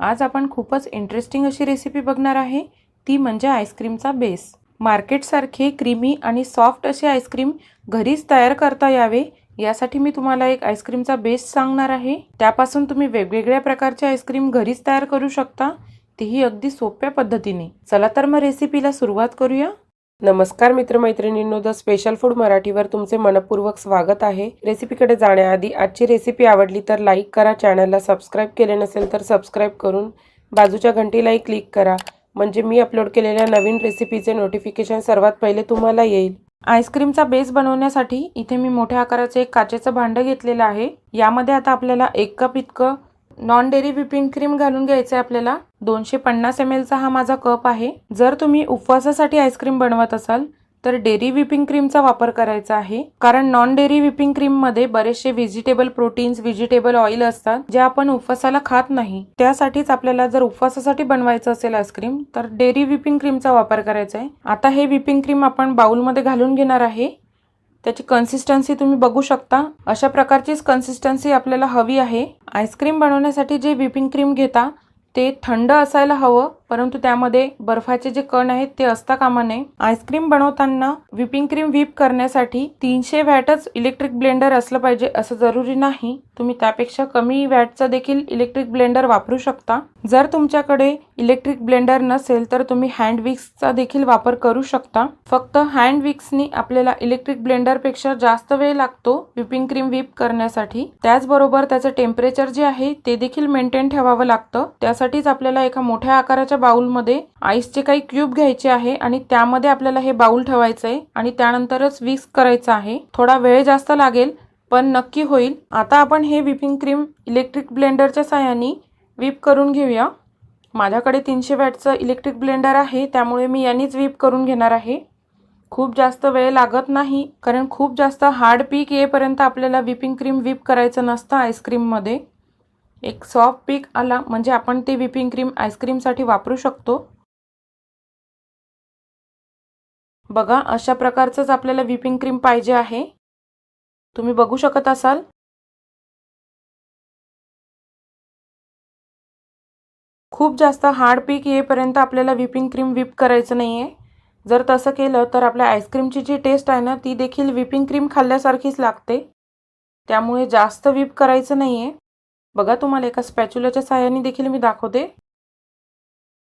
आज आपण खूपच इंटरेस्टिंग अशी रेसिपी बघणार आहे. ती म्हणजे आईस्क्रीमचा बेस मार्केटसारखे क्रीमी आणि सॉफ्ट असे आईस्क्रीम घरीच तयार करता यावे यासाठी मी तुम्हाला एक आईस्क्रीमचा बेस सांगणार आहे. त्यापासून तुम्ही वेगवेगळ्या प्रकारचे आईस्क्रीम घरीच तयार करू शकता. तीही अगदी सोप्या पद्धतीने. चला तर मग रेसिपीला सुरुवात करूया. नमस्कार मित्रमैत्रिणींनो द स्पेशल फूड मराठीवर तुमचे मनपूर्वक स्वागत आहे. रेसिपीकडे जाण्याआधी आजची रेसिपी आवडली तर लाईक करा चॅनलला सबस्क्राईब केले नसेल तर सबस्क्राईब करून बाजूच्या घंटीलाही क्लिक करा. म्हणजे मी अपलोड केलेल्या नवीन रेसिपीचे नोटिफिकेशन सर्वात पहिले तुम्हाला येईल. आईस्क्रीमचा बेस बनवण्यासाठी इथे मी मोठ्या आकाराचे एक काचेचं भांडं घेतलेलं आहे. यामध्ये आता आपल्याला एक कप इतकं नॉन डेअरी व्हिपिंग क्रीम घालून घ्यायचं आहे आपल्याला. दोनशे पन्नास एम एलचा हा माझा कप आहे. जर तुम्ही उपवासासाठी आईस्क्रीम बनवत असाल तर डेअरी व्हिपिंग क्रीमचा वापर करायचा आहे. कारण नॉन डेअरी व्हिपिंग क्रीममध्ये बरेचसे व्हेजिटेबल प्रोटीन्स व्हेजिटेबल ऑइल असतात जे आपण उपवासाला खात नाही. त्यासाठीच आपल्याला जर उपवासासाठी बनवायचं असेल आईस्क्रीम तर डेअरी व्हिपिंग क्रीमचा वापर करायचा आहे आता हे व्हिपिंग क्रीम आपण बाउलमध्ये घालून घेणार आहे. त्याची कन्सिस्टन्सी तुम्ही बघू शकता. अशा प्रकारचीच कन्सिस्टन्सी आपल्याला हवी आहे. आईस्क्रीम बनवण्यासाठी जे व्हिपिंग क्रीम घेता ते थंड असायला हवं. परंतु त्यामध्ये बर्फाचे जे कण आहेत ते असता कामा नये आईस्क्रीम बनवताना व्हिपिंग क्रीम व्हीप करण्यासाठी तीनशे वॅटच इलेक्ट्रिक ब्लेंडर असलं पाहिजे असं जरुरी नाही. तुम्ही त्यापेक्षा कमी वॅटचा देखील इलेक्ट्रिक ब्लेंडर वापरू शकता. जर तुमच्याकडे इलेक्ट्रिक ब्लेंडर नसेल तर तुम्ही हँड विक्सचा देखील वापर करू शकता. फक्त हँड विक्सनी आपल्याला इलेक्ट्रिक ब्लेंडरपेक्षा जास्त वेळ लागतो व्हिपिंग क्रीम व्हीप करण्यासाठी. त्याचबरोबर त्याचं टेम्परेचर जे आहे ते देखील मेंटेन ठेवावं लागतं. त्यासाठीच आपल्याला एका मोठ्या आकाराच्या बाउलमध्ये आईसचे काही क्यूब घ्यायचे आहे आणि त्यामध्ये आपल्याला हे बाउल ठेवायचं आहे आणि त्यानंतरच विक्स करायचं आहे. थोडा वेळ जास्त लागेल पण नक्की होईल. आता आपण हे व्हिपिंग क्रीम इलेक्ट्रिक ब्लेंडरच्या साह्याने व्हीप करून घेऊया. माझ्याकडे तीनशे वॅटचं इलेक्ट्रिक ब्लेंडर आहे त्यामुळे मी यांनीच व्हीप करून घेणार आहे. खूप जास्त वेळ लागत नाही कारण खूप जास्त हार्ड पीक येईपर्यंत आपल्याला व्हिपिंग क्रीम व्हीप करायचं नसतं आईस्क्रीममध्ये. एक सॉफ्ट पीक आला म्हणजे आपण ते व्हिपिंग क्रीम आईस्क्रीमसाठी वापरू शकतो. बघा अशा प्रकारचंच आपल्याला व्हिपिंग क्रीम पाहिजे आहे. तुम्ही बघू शकत असाल. खूप जास्त हार्ड पीक येईपर्यंत आपल्याला व्हिपिंग क्रीम व्हिप करायचं नाही आहे जर तसं केलं तर आपल्या आईस्क्रीमची जी टेस्ट आहे ना ती देखील व्हिपिंग क्रीम खाल्ल्यासारखीच लागते. त्यामुळे जास्त व्हिप करायचं नाही आहे बघा तुम्हाला एका स्पॅच्युलाच्या साहाय्याने देखील मी दाखवते.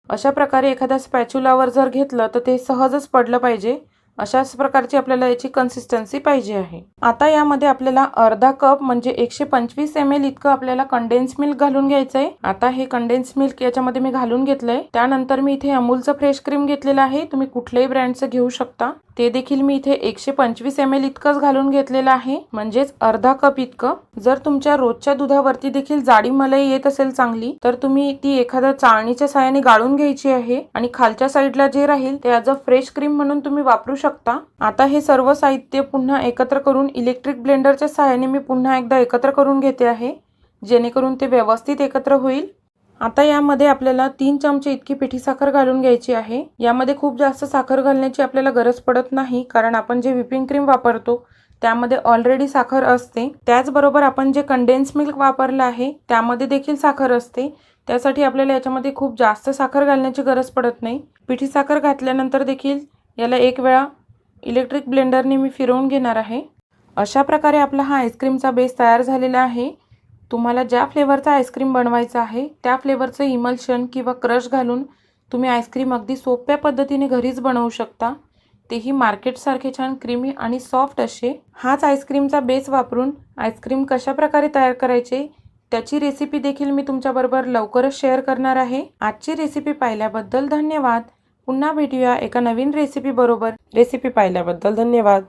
अशा प्रकारे एखाद्या स्पॅच्युलावर जर घेतलं तर ते सहजच पडलं पाहिजे. अशाच प्रकारची आपल्याला याची कन्सिस्टन्सी पाहिजे आहे. आता यामध्ये आपल्याला अर्धा कप म्हणजे एकशे पंचवीस एम एल इतकं आपल्याला कंडेन्स मिल्क घालून घ्यायचं आहे आता हे कंडेन्स मिल्क याच्यामध्ये मी घालून घेतलंय. त्यानंतर मी इथे अमूलचं फ्रेश क्रीम घेतलेलं आहे. तुम्ही कुठल्याही ब्रँडचं घेऊ शकता. ते देखील मी इथे एकशे पंचवीस एम एल इतकंच घालून घेतलेलं आहे. म्हणजेच अर्धा कप इतकं. जर तुमच्या रोजच्या दुधावरती देखील जाडी मलाई येत असेल चांगली तर तुम्ही ती एखाद्या चाळणीच्या साहाय्याने गाळून घ्यायची आहे. आणि खालच्या साईडला जे राहील ते ॲज अ फ्रेश क्रीम म्हणून तुम्ही वापरू शकता शकता. आता हे सर्व साहित्य पुन्हा एकत्र करून इलेक्ट्रिक ब्लेंडरच्या सहाय्याने मी पुन्हा एकदा एकत्र करून घेते आहे जेणेकरून ते व्यवस्थित एकत्र होईल. आता यामध्ये आपल्याला तीन चमचे इतकी पिठी साखर घालून घ्यायची आहे. यामध्ये खूप जास्त साखर घालण्याची आपल्याला गरज पडत नाही कारण आपण जे व्हिपिंग क्रीम वापरतो त्यामध्ये ऑलरेडी साखर असते. त्याचबरोबर आपण जे कंडेन्स मिल्क वापरलं आहे त्यामध्ये देखील साखर असते. त्यासाठी आपल्याला याच्यामध्ये खूप जास्त साखर घालण्याची गरज पडत नाही. पिठी साखर घातल्यानंतर देखील याला एक वेळा इलेक्ट्रिक ब्लेंडरने मी फिरवून घेणार आहे. अशा प्रकारे आपला हा आईस्क्रीमचा बेस तयार झालेला आहे. तुम्हाला ज्या फ्लेवरचा आईस्क्रीम बनवायचा आहे त्या फ्लेवरचं इमल्शन किंवा क्रश घालून तुम्ही आईस्क्रीम अगदी सोप्या पद्धतीने घरीच बनवू शकता. तेही मार्केटसारखे छान क्रीमी आणि सॉफ्ट असे. हाच आईस्क्रीमचा बेस वापरून आईस्क्रीम कशाप्रकारे तयार करायचे त्याची रेसिपी देखील मी तुमच्याबरोबर लवकरच शेअर करणार आहे. आजची रेसिपी पाहिल्याबद्दल धन्यवाद. पुन्हा भेटूया एका नवीन रेसिपी बरोबर. रेसिपी पाहिल्याबद्दल धन्यवाद.